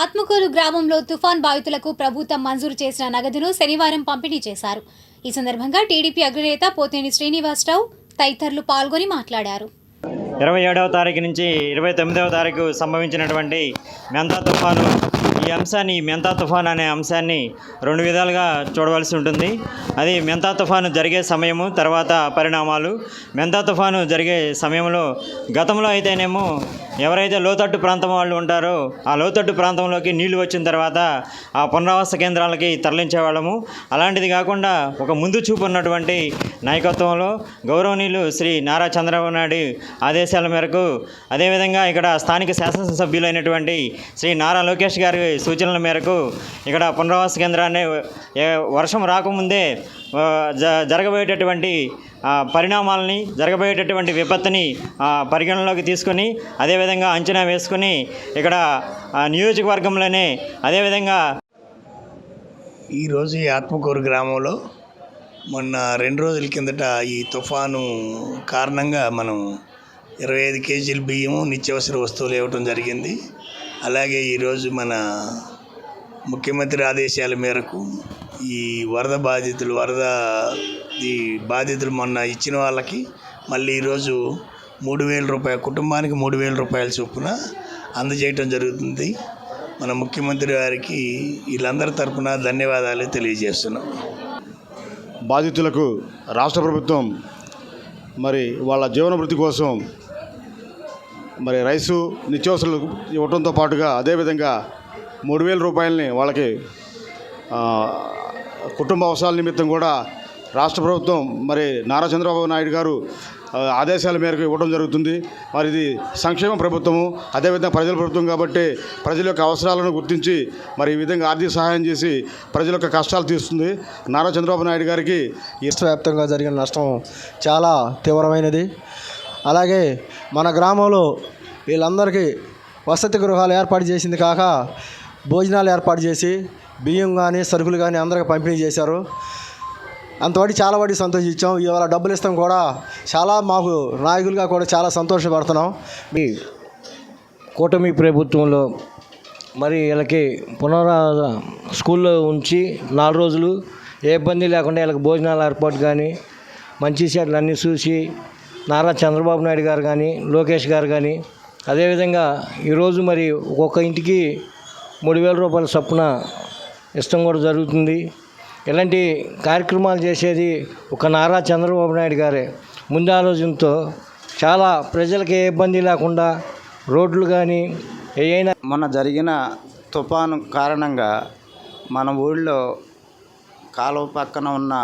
ఆత్మకూరు గ్రామంలో తుఫాన్ బాధితులకు ప్రభుత్వం మంజూరు చేసిన నగదును శనివారం పంపిణీ చేశారు. ఈ సందర్భంగా టీడీపీ అగ్రనేత పోతేని శ్రీనివాసరావు తదితరులు పాల్గొని మాట్లాడారు. ఇరవై ఏడవ తారీఖు నుంచి ఇరవై తొమ్మిదవ తారీఖు సంభవించినటువంటి మెంతా తుఫాను ఈ అంశాన్ని మెంతా తుఫాన్ అనే అంశాన్ని రెండు విధాలుగా చూడవలసి ఉంటుంది. అది మెంతా తుఫాను జరిగే సమయము తర్వాత పరిణామాలు. మెంతా తుఫాను జరిగే సమయంలో గతంలో అయితేనేమో ఎవరైతే లోతట్టు ప్రాంతం వాళ్ళు ఉంటారో ఆ లోతట్టు ప్రాంతంలోకి నీళ్ళు వచ్చిన తర్వాత ఆ పునరావాస కేంద్రాలకి తరలించేవాళ్ళము. అలాంటిది కాకుండా ఒక ముందు చూపు ఉన్నటువంటి నాయకత్వంలో గౌరవనీయులు శ్రీ నారా చంద్రబాబు నాయుడు ఆదేశాల మేరకు అదేవిధంగా ఇక్కడ స్థానిక శాసనసభ్యులైనటువంటి శ్రీ నారా లోకేష్ గారి సూచనల మేరకు ఇక్కడ పునరావాస కేంద్రాన్ని వర్షం రాకముందే జ జరగబోయేటటువంటి పరిణామాలని జరగబోయేటటువంటి విపత్తుని పరిగణనలోకి తీసుకొని అదేవిధంగా అంచనా వేసుకొని ఇక్కడ నియోజకవర్గంలోనే అదేవిధంగా ఈరోజు ఈ ఆత్మకూరు గ్రామంలో మొన్న రెండు రోజుల కిందట ఈ తుఫాను కారణంగా మనం ఇరవై ఐదు కేజీలు బియ్యము నిత్యావసర వస్తువులు ఇవ్వటం జరిగింది. అలాగే ఈరోజు మన ముఖ్యమంత్రి ఆదేశాల మేరకు ఈ వరద బాధితులు వరద ఈ బాధితులు మొన్న ఇచ్చిన వాళ్ళకి మళ్ళీ ఈరోజు మూడు వేల రూపాయల కుటుంబానికి మూడు వేల రూపాయల చొప్పున అందజేయటం జరుగుతుంది. మన ముఖ్యమంత్రి గారికి వీళ్ళందరి తరపున ధన్యవాదాలు తెలియజేస్తున్నాం. బాధితులకు రాష్ట్ర ప్రభుత్వం మరి వాళ్ళ జీవనభృతి వృత్తి కోసం మరి రైసు నిత్యావసరాలు ఇవ్వడంతో పాటుగా అదేవిధంగా మూడు వేల రూపాయలని వాళ్ళకి కుటుంబ అవసరాల నిమిత్తం కూడా రాష్ట్ర ప్రభుత్వం మరి నారా చంద్రబాబు నాయుడు గారు ఆదేశాల మేరకు ఇవ్వడం జరుగుతుంది. మరి ఇది సంక్షేమ ప్రభుత్వము అదేవిధంగా ప్రజల ప్రభుత్వం కాబట్టి ప్రజల యొక్క అవసరాలను గుర్తించి మరి ఈ విధంగా ఆర్థిక సహాయం చేసి ప్రజల యొక్క కష్టాలు తీస్తుంది నారా చంద్రబాబు నాయుడు గారికి ఈ రాష్ట్ర వ్యాప్తంగా జరిగిన నష్టం చాలా తీవ్రమైనది. అలాగే మన గ్రామంలో వీళ్ళందరికీ వసతి గృహాలు ఏర్పాటు చేసింది కాక భోజనాలు ఏర్పాటు చేసి బియ్యం కానీ సరుకులు కానీ అందరికి పంపిణీ చేశారు. అంతవరకు చాలా వాటి సంతోషించాం. ఇవాళ డబ్బులు ఇస్తాం కూడా చాలా మాకు నాయకులుగా కూడా చాలా సంతోషపడుతున్నాం. మీ కూటమి ప్రభుత్వంలో మరి వీళ్ళకి పునరా స్కూల్లో ఉంచి నాలుగు రోజులు ఏ ఇబ్బంది లేకుండా వీళ్ళకి భోజనాలు ఏర్పాటు కానీ మంచి చెట్లు అన్నీ చూసి నారా చంద్రబాబు నాయుడు గారు కానీ లోకేష్ గారు కానీ అదేవిధంగా ఈరోజు మరి ఒక్కొక్క ఇంటికి మూడు వేల రూపాయల చొప్పున ఇష్టం కూడా జరుగుతుంది. ఇలాంటి కార్యక్రమాలు చేసేది ఒక నారా చంద్రబాబు నాయుడు గారే. ముందు ఆలోచనతో చాలా ప్రజలకు ఏ ఇబ్బంది లేకుండా రోడ్లు కానీ ఏవైనా మొన్న జరిగిన తుఫాను కారణంగా మన ఊళ్ళో కాలువ పక్కన ఉన్న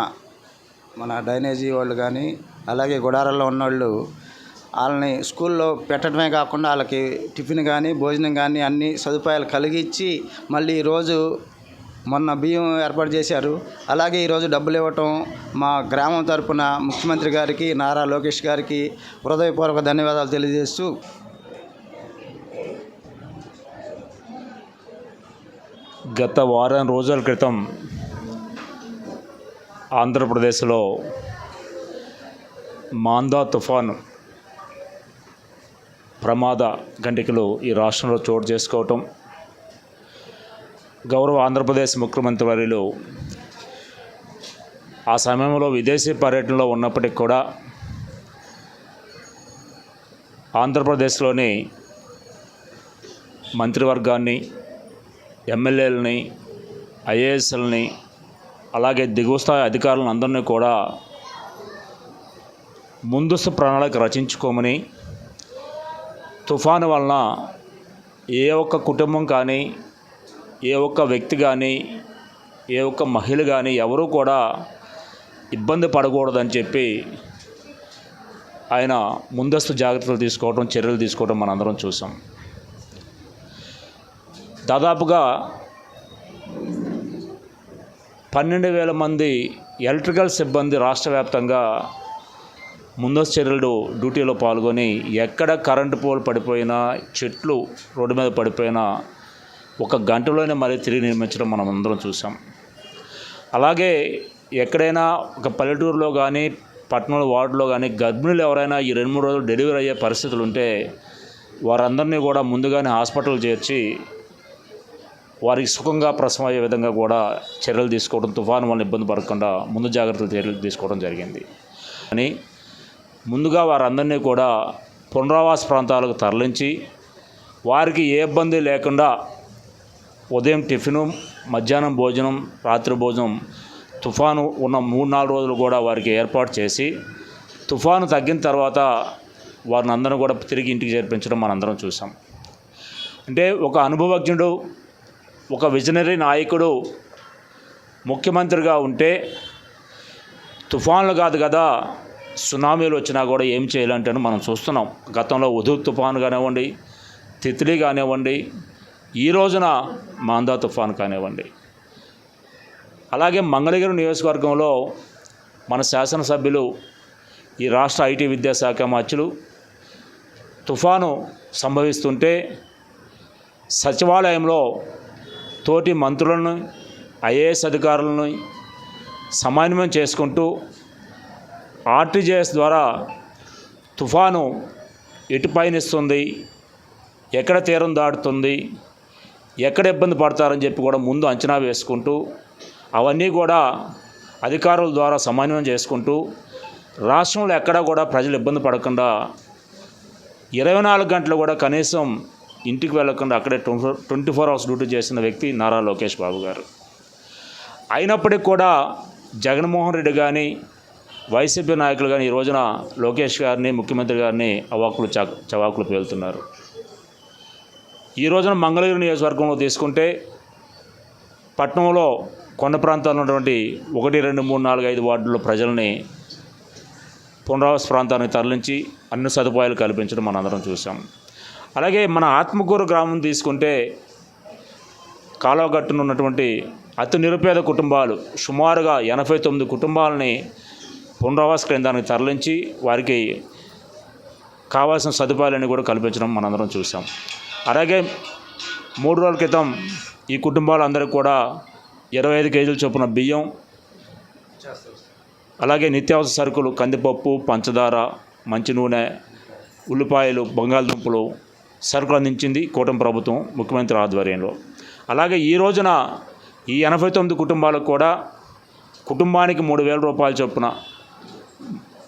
మన డ్రైనేజీ వాళ్ళు కానీ అలాగే గుడారాల్లో ఉన్నవాళ్ళు వాళ్ళని స్కూల్లో పెట్టడమే కాకుండా వాళ్ళకి టిఫిన్ కానీ భోజనం కానీ అన్ని సదుపాయాలు కలిగించి మళ్ళీ ఈరోజు మొన్న బియ్యం ఏర్పాటు చేశారు. అలాగే ఈరోజు డబ్బులు ఇవ్వటం మా గ్రామం తరపున ముఖ్యమంత్రి గారికి నారా లోకేష్ గారికి హృదయపూర్వక ధన్యవాదాలు తెలియజేస్తూ గత వారం రోజుల క్రితం ఆంధ్రప్రదేశ్లో మాందా తుఫాను ప్రమాద గంటికలు ఈ రాష్ట్రంలో చోటు చేసుకోవటం గౌరవ ఆంధ్రప్రదేశ్ ముఖ్యమంత్రి వారిలో ఆ సమయంలో విదేశీ పర్యటనలో ఉన్నప్పటికి కూడా ఆంధ్రప్రదేశ్లోని మంత్రివర్గాన్ని ఎమ్మెల్యేలని ఐఏఎస్ఎల్ని అలాగే దిగువ స్థాయి అధికారులను అందరినీ కూడా ముందస్తు ప్రణాళిక రచించుకోమని తుఫాను వలన ఏ ఒక్క కుటుంబం కానీ ఏ ఒక్క వ్యక్తి కానీ ఏ ఒక్క మహిళ కానీ ఎవరూ కూడా ఇబ్బంది పడకూడదని చెప్పి ఆయన ముందస్తు జాగ్రత్తలు తీసుకోవడం చర్యలు తీసుకోవడం మనందరం చూసాం దాదాపుగా పన్నెండు వేల మంది ఎలక్ట్రికల్ సిబ్బంది రాష్ట్ర వ్యాప్తంగా ముందస్తు చర్యలు డ్యూటీలో పాల్గొని ఎక్కడ కరెంటు పోల్ పడిపోయినా చెట్లు రోడ్డు మీద పడిపోయినా ఒక గంటలోనే మరీ తిరిగి నిర్మించడం మనం అందరం చూసాం అలాగే ఎక్కడైనా ఒక పల్లెటూరులో కానీ పట్టణంలో వార్డులో కానీ గర్భిణులు ఎవరైనా ఈ రెండు మూడు రోజులు డెలివరీ అయ్యే పరిస్థితులు ఉంటే వారందరినీ కూడా ముందుగానే హాస్పిటల్ చేర్చి వారికి సుఖంగా ప్రసవం అయ్యే విధంగా కూడా చర్యలు తీసుకోవడం తుఫాను వల్ల ఇబ్బంది పడకుండా ముందు జాగ్రత్తలు చర్యలు తీసుకోవడం జరిగింది. అని ముందుగా వారందరినీ కూడా పునరావాస ప్రాంతాలకు తరలించి వారికి ఏ ఇబ్బంది లేకుండా ఉదయం టిఫిను మధ్యాహ్నం భోజనం రాత్రి భోజనం తుఫాను ఉన్న మూడు నాలుగు రోజులు కూడా వారికి ఏర్పాటు చేసి తుఫాను తగ్గిన తర్వాత వారిని అందరం కూడా తిరిగి ఇంటికి చేర్పించడం మనందరం చూసాం అంటే ఒక అనుభవజ్ఞుడు ఒక విజనరీ నాయకుడు ముఖ్యమంత్రిగా ఉంటే తుఫాన్లు కాదు కదా సునామీలు వచ్చినా కూడా ఏం చేయాలంటే మనం చూస్తున్నాం. గతంలో ఉదు తుఫాన్ కానివ్వండి తిత్లీ కానివ్వండి ఈ రోజున మాందా తుఫాన్ కానివ్వండి. అలాగే మంగళగిరి నియోజకవర్గంలో మన శాసనసభ్యులు ఈ రాష్ట్ర ఐటీ విద్యాశాఖ మార్చులు తుఫాను సంభవిస్తుంటే సచివాలయంలో తోటి మంత్రులను ఐఏఎస్ అధికారులను సమన్వయం చేసుకుంటూ ఆర్టీజీఎస్ ద్వారా తుఫాను ఎటు పయనిస్తుంది? ఎక్కడ తీరం దాటుతుంది? ఎక్కడ ఇబ్బంది పడతారని చెప్పి కూడా ముందు అంచనా వేసుకుంటూ అవన్నీ కూడా అధికారుల ద్వారా సమన్వయం చేసుకుంటూ రాష్ట్రంలో ఎక్కడా కూడా ప్రజలు ఇబ్బంది పడకుండా ఇరవై నాలుగు గంటలు కూడా కనీసం ఇంటికి వెళ్ళకుండా అక్కడే twenty twenty four hours duty చేసిన వ్యక్తి నారా లోకేష్ బాబు గారు. అయినప్పటికీ కూడా జగన్మోహన్ రెడ్డి కానీ వైసీపీ నాయకులు కానీ ఈ రోజున లోకేష్ గారిని ముఖ్యమంత్రి గారిని అవాకులు చ చవాకులు పేలుతున్నారు. ఈ రోజున మంగళగిరి నియోజకవర్గంలో తీసుకుంటే పట్టణంలో కొండ ప్రాంతాల్లో ఉన్నటువంటి ఒకటి రెండు మూడు నాలుగు ఐదు వార్డుల్లో ప్రజల్ని పునరావాస ప్రాంతానికి తరలించి అన్ని సదుపాయాలు కల్పించడం మనందరం చూసాం అలాగే మన ఆత్మకూరు గ్రామం తీసుకుంటే కాలువగట్టునున్నటువంటి అతి నిరుపేద కుటుంబాలు సుమారుగా ఎనభై తొమ్మిది కుటుంబాలని పునరావాస కేంద్రానికి తరలించి వారికి కావాల్సిన సదుపాయాలన్నీ కూడా కల్పించడం మనందరం చూసాం అలాగే మూడు రోజుల క్రితం ఈ కుటుంబాలందరికీ కూడా ఇరవై ఐదు కేజీల చొప్పున బియ్యం అలాగే నిత్యావసర సరుకులు కందిపప్పు పంచదార మంచి నూనె ఉల్లిపాయలు బంగాళదుంపలు సరుకులు అందించింది కూటమి ప్రభుత్వం ముఖ్యమంత్రి ఆధ్వర్యంలో. అలాగే ఈ రోజున ఈ ఎనభై తొమ్మిది కుటుంబాలకు కూడా కుటుంబానికి మూడు వేల రూపాయల చొప్పున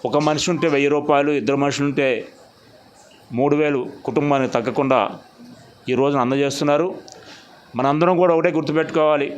ఒక మనిషి ఉంటే వెయ్యి రూపాయలు ఇద్దరు మనుషులు ఉంటే మూడు వేలు కుటుంబానికి తగ్గకుండా ఈ రోజున అందజేస్తున్నారు. మనందరం కూడా ఒకటే గుర్తుపెట్టుకోవాలి.